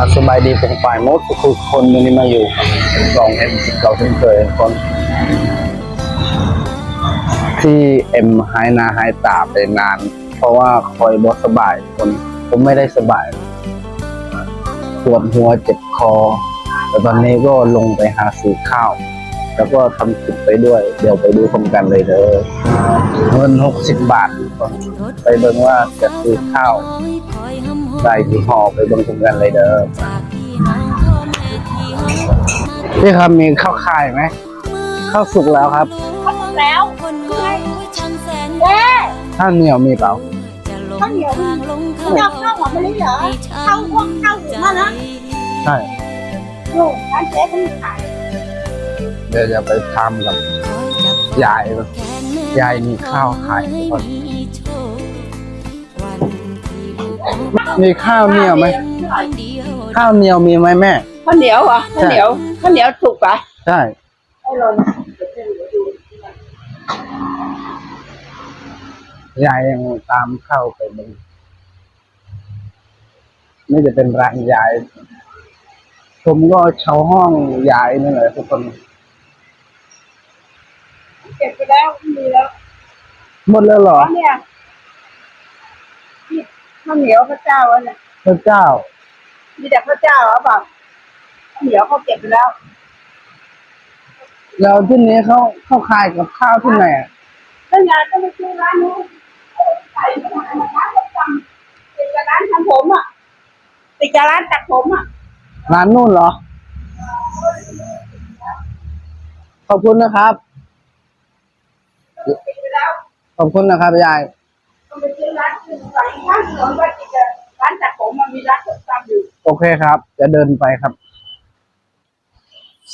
าสบายดีเป็นฝ่ายมดทุกคนวันนี้มาอยู่กองเอ็มสิบเก้าเช่นเคยคน ที่เอ็มหายหนาหายตาไปนาน เพราะว่าคอยบอสบายคนผมไม่ได้สบายปวดหัวเจ็บคอ แต่ตอนนี้ก็ลงไปหาซื้อข้าว แล้วก็ทำคลิปไปด้วย เดี๋ยวไปดูพร้อมกันเลยเด้อเงินหกสิบบาท ไปเบิ่งว่าจะซื้อข้าว ได้ที่ห่อไปเบิ่งพร้อมกันเลยเด้อพี่ครับมีข้าวคายไหมข้าวสุกแล้วครับแล้วคนไว้ช่างแสนเอ๊ะข้าวเหนียวมีเปล่าจะลงทางลงเขาเจ้าเข้าหัวมันเลยเหรอเข้าพวกเข้าหัวมานะใช่ลูกร้านเจ๊ก็มีขายเดี๋ยวจะไปทำกับยายเหรอยายมีข้าวขายทุกคน มีข้าวเหนียวไหมข้าวเหนียวมีไหมแม่ข้าวเหนียวเหรอข้าวเหนียวข้าวเหนียวสุกปะใช่ให้ลนยายยังตามเข้าไปดูนี่จะเป็นร้านยาย ผมก็เช่าห้องยายนี่แหละทุกคนเก็บไปแล้วมีแล้ว หมดแล้วเหรอเนี่ยนี่ ข้าวเหนียวพระเจ้าอันเนี่ยพระเจ้า มีแต่พระเจ้าเหรอเปล่าข้าวเหนียวเขาเก็บไปแล้ว แล้วที่นี้เขาเขาขายกับข้าวที่ไหนอะแล้วยายก็ไปซื้อร้านนู้นใส่ไปร้านประจำติดกับร้านทำผมอะติดกับร้านตัดผมอะร้านนู่นเหรอ ขอบคุณนะครับ ติดไปแล้ว ขอบคุณนะครับยายต้องไป ซื้อร้านอื่นใส่ร้านสวนว่าติดกับร้านตัดผมมันมีร้านประจำอยู่โอเคครับ จะเดินไปครับ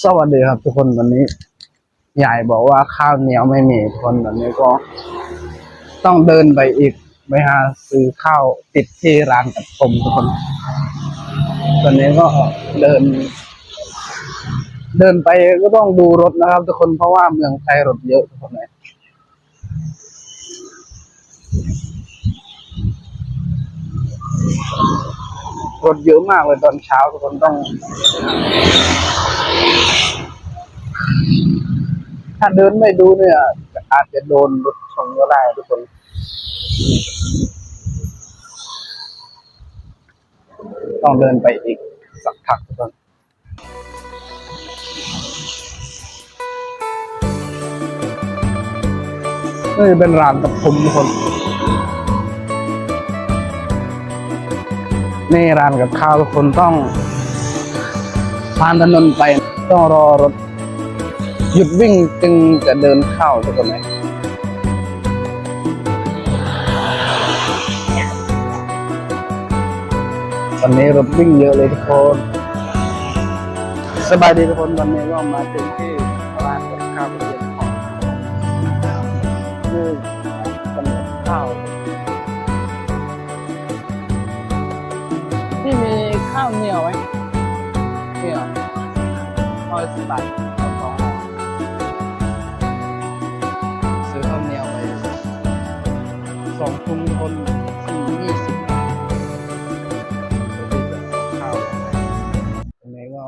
สวัสดีครับ ทุกคนวันนี้ยายบอกว่าข้าวเหนียวไม่มีทุกคนวันนี้ก็ต้องเดินไปอีกไปหาซื้อข้าวติดที่ร้านตัดผมทุกคนตอนนี้ก็เดิน เดินไปก็ต้องดูรถนะครับ ทุกคนเพราะว่าเมืองไทยรถเยอะทุกคนเลย รถเยอะมากเลยตอนเช้าทุกคนต้อง ถ้าเดินไม่ดูเนี่ย อาจจะโดนรถชนก็ได้ทุกคนต้องเดินไปอีกสักพักทุกคนนี่เป็นร้านตัดผมทุกคน นี่ร้านกับข้าวทุกคนต้องผ่านถนนไปต้องรอรถหยุดวิ่งจึงจะเดินเข้าทุกคนเลยตอนนี้รถวิ่งเยอะเลยทุกคน สบายดีทุกคนตอนนี้ก็มาถึงที่ร้านกับข้าวเย็นของ ข้าวเหนียวไหมเหนียวร้อยสิบบาทสองห่อซื้อข้าวเหนียวไปสองถุงคนสี่ยี่สิบข้าวอันนี้ก็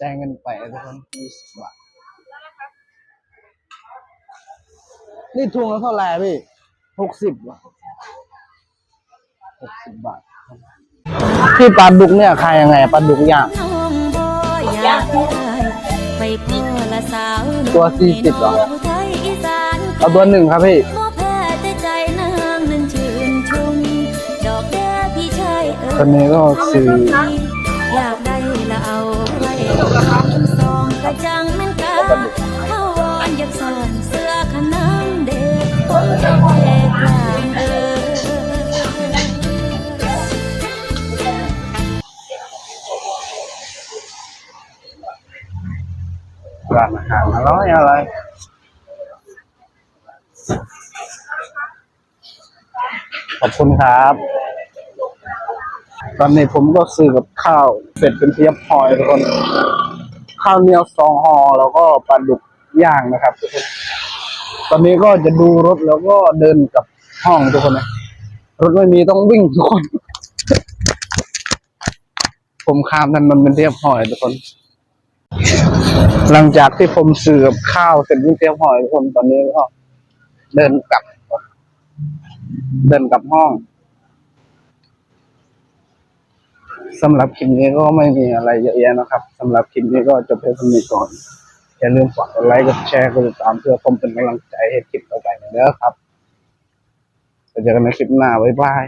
จ่ายเงินไปทุกคนยี่สิบบาทนี่ถุงละเท่าไหร่พี่หกสิบวะหกสิบบาท ที่ปลาดุกเนี่ยขายยังไงปลาดุกย่างน้องบ่อยากได้ไปพ่อละสาวตัว40เหรอไทยอีสานเอาตัวหนึ่งครับพี่บ่แพ้แต่ใจนางนั้นชื่นชมดอกแด้พี่ชายเอ๋ตอนนี้ก็ซื้ออยากได้ละเอาไว้สองกระจังแม่นกาเข้าวอนอยากสอนเสื้อขนางเด็ก ร้านอาหารอร่อยอร่อยขอบคุณครับ ตอนนี้ผมก็ซื้อกับข้าว เสร็จเป็นเทียบพอยทุกคน ข้าวเหนียวสองห่อแล้วก็ปลาดุกย่างนะครับทุกคน ตอนนี้ก็จะดูรถแล้วก็เดินกับห้องทุกคนนะ รถไม่มีต้องวิ่งทุกคน ผมข้ามถนมันเป็นเรียบร้อยทุกคน หลังจากที่ผมซื้อบข้าวเสร็จเป็นเรียบร้อยทุกคนตอนนี้ก็เดินกลับ เดินกลับห้องสำหรับคลิปนี้ก็ไม่มีอะไรเยอะแยะนะครับสำหรับคลิปนี้ก็จบเพียงเท่านี้ก่อนอย่าลืมฝากกดไลค์กดแชร์กดติดตามเพื่อผมเป็นกำลังใจให้คลิปต่อไปนะครับเจอกันในคลิปหน้าบ๊ายบาย